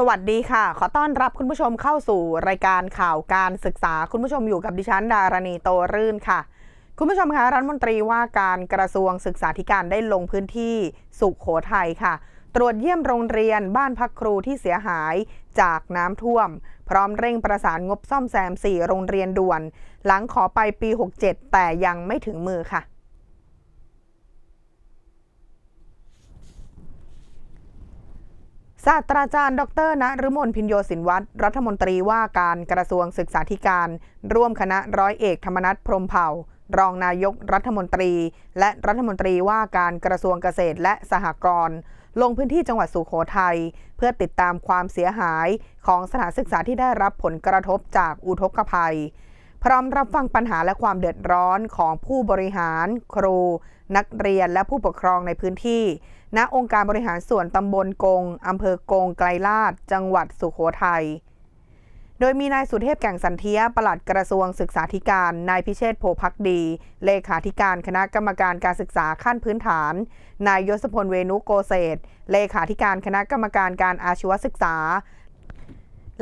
สวัสดีค่ะ ขอต้อนรับคุณผู้ชมเข้าสู่รายการข่าวการศึกษา คุณผู้ชมอยู่กับดิฉันดารณีโตรื่นค่ะ คุณผู้ชมคะรัฐมนตรีว่าการกระทรวงศึกษาธิการได้ลงพื้นที่สุขโขทัยค่ะ ตรวจเยี่ยมโรงเรียนบ้านพักครูที่เสียหายจากน้ำท่วม พร้อมเร่งประสานงบซ่อมแซม 4 โรงเรียนด่วน หลังขอไปปี 67 แต่ยังไม่ถึงมือค่ะ ศาสตราจารย์ดรณฤมลพินโยสินวัตรรัฐมนตรีว่าการกระทรวงศึกษาธิการ ร่วมคณะร้อยเอกธรรมนัฐพรมเผ่า รองนายกรัฐมนตรี และรัฐมนตรีว่าการกระทรวงเกษตรและสหกรณ์ลงพื้นที่จังหวัดสุโขทัยเพื่อติดตามความเสียหายของสถานศึกษาที่ได้รับผลกระทบจากอุทกภัย พร้อมรับฟังปัญหาและความเดือดร้อนของผู้บริหาร ครู นักเรียนและผู้ปกครองในพื้นที่ ณ องค์การบริหารส่วนตำบลกงอำเภอกงไกลลาด จังหวัดสุโขทัย โดยมีนายสุเทพแก่งสันเทียปลัดกระทรวงศึกษาธิการ นายพิเชษโพพักดี เลขาธิการคณะกรรมการการศึกษาขั้นพื้นฐาน นายยศพลเวนุโกเศษเลขาธิการคณะกรรมการการอาชีวศึกษา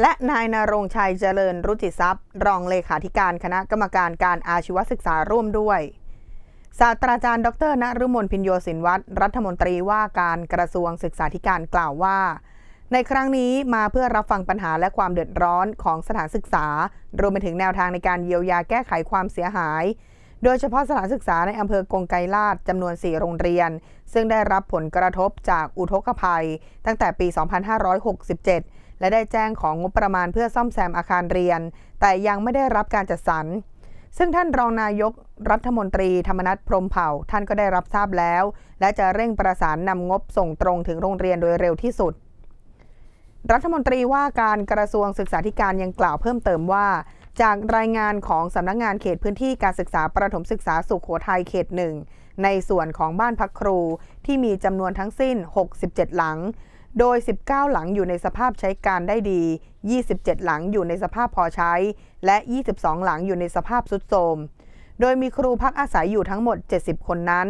และนายนรงชัยเจริญรุจิทรัพย์ รองเลขาธิการคณะกรรมการการอาชีวศึกษาร่วมด้วย ศาสตราจารย์ ดรณฤมลพินโยสินวัตรรัฐมนตรีว่าการกระทรวงศึกษาธิการกล่าวว่า ในครั้งนี้มาเพื่อรับฟังปัญหาและความเดือดร้อนของสถานศึกษา รวมไปถึงแนวทางในการเยียวยาแก้ไขความเสียหาย โดยเฉพาะสถานศึกษาในอำเภอกงไกรลาดจำนวน 4 โรงเรียน ซึ่งได้รับผลกระทบจากอุทกภัย ตั้งแต่ปี 2567 และได้แจ้งของงบประมาณเพื่อซ่อมแซมอาคารเรียน แต่ยังไม่ได้รับการจัดสรร ซึ่งท่านรองนายกรัฐมนตรีธรรมนัฐพรมเผ่า ท่านก็ได้รับทราบแล้ว และจะเร่งประสานนำงบส่งตรงถึงโรงเรียนโดยเร็วที่สุด รัฐมนตรีว่าการกระทรวงศึกษาธิการยังกล่าวเพิ่มเติมว่าจากรายงานของสำนักงงานเขตพื้นที่การศึกษาประถมศึกษาสุขโขทัยเขตหนึ่งในส่วนของบ้านพักครูที่มีจำนวนทั้งสิ้น 67 หลัง โดย 19 หลังอยู่ในสภาพใช้การได้ดี 27 หลังอยู่ในสภาพพอใช้ และ 22 หลังอยู่ในสภาพสุดโทรม โดยมีครูพักอาศัยอยู่ทั้งหมด 70 คนนั้น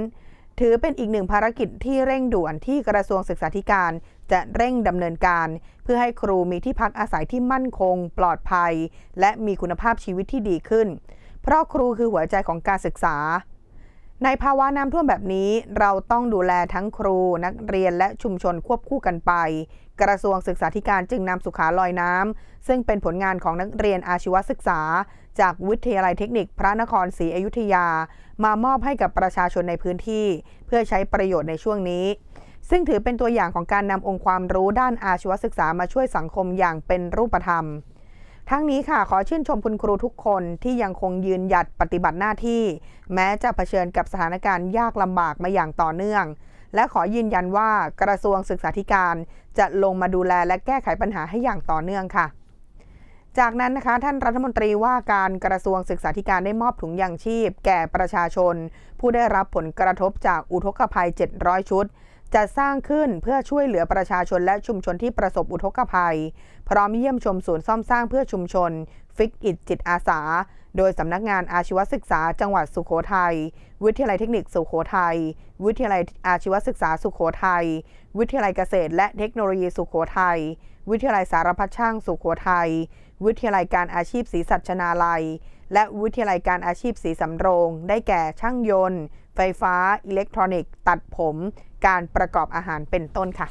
ถือเป็นอีกหนึ่งภารกิจที่เร่งด่วนที่กระทรวงศึกษาธิการจะเร่งดำเนินการ เพื่อให้ครูมีที่พักอาศัยที่มั่นคง ปลอดภัย และมีคุณภาพชีวิตที่ดีขึ้น เพราะครูคือหัวใจของการศึกษา ในภาวะน้ำท่วมแบบนี้เราต้องดูแลทั้งครูนักเรียนและชุมชนควบคู่กันไป กระทรวงศึกษาธิการจึงนำสุขาลอยน้ำซึ่งเป็นผลงานของนักเรียนอาชีวศึกษา จากวิทยาลัยเทคนิคพระนครศรีอยุธยา มามอบให้กับประชาชนในพื้นที่ เพื่อใช้ประโยชน์ในช่วงนี้ ซึ่งถือเป็นตัวอย่างของการนำองค์ความรู้ด้านอาชีวศึกษามาช่วยสังคมอย่างเป็นรูปธรรม ทั้งนี้ค่ะขอชื่นชมคุณครูทุกคนที่ยังคงยืนหยัดปฏิบัติหน้าที่ แม้จะเผชิญกับสถานการณ์ยากลำบากมาอย่างต่อเนื่อง และขอยืนยันว่ากระทรวงศึกษาธิการจะลงมาดูแลและแก้ไขปัญหาให้อย่างต่อเนื่องค่ะ จากนั้นนะคะท่านรัฐมนตรีว่าการกระทรวงศึกษาธิการได้มอบถุงยางชีพ แก่ประชาชน ผู้ได้รับผลกระทบจากอุทกภัย 700 ชุด จะสร้างขึ้นเพื่อช่วยเหลือประชาชนและชุมชนที่ประสบอุทกภัย พร้อมเยี่ยมชมศูนย์ซ่อมสร้างเพื่อชุมชน ฟิกอิดจิตอาสา โดยสำนักงานอาชีวศึกษาจังหวัดสุโขทัย วิทยาลัยเทคนิคสุโขทัย วิทยาลัยอาชีวศึกษาสุโขทัย วิทยาลัยเกษตร และเทคโนโลยีสุโขทัย วิทยาลัยสารพัดช่างสุโขทัย วิทยาลัยการอาชีพศรีสัชนาลัย และวิทยาลัยการอาชีพศรีสำโรง ได้แก่ช่างยนต์ ไฟฟ้า อิเล็กทรอนิกส์ ตัดผม การประกอบอาหารเป็นต้นค่ะ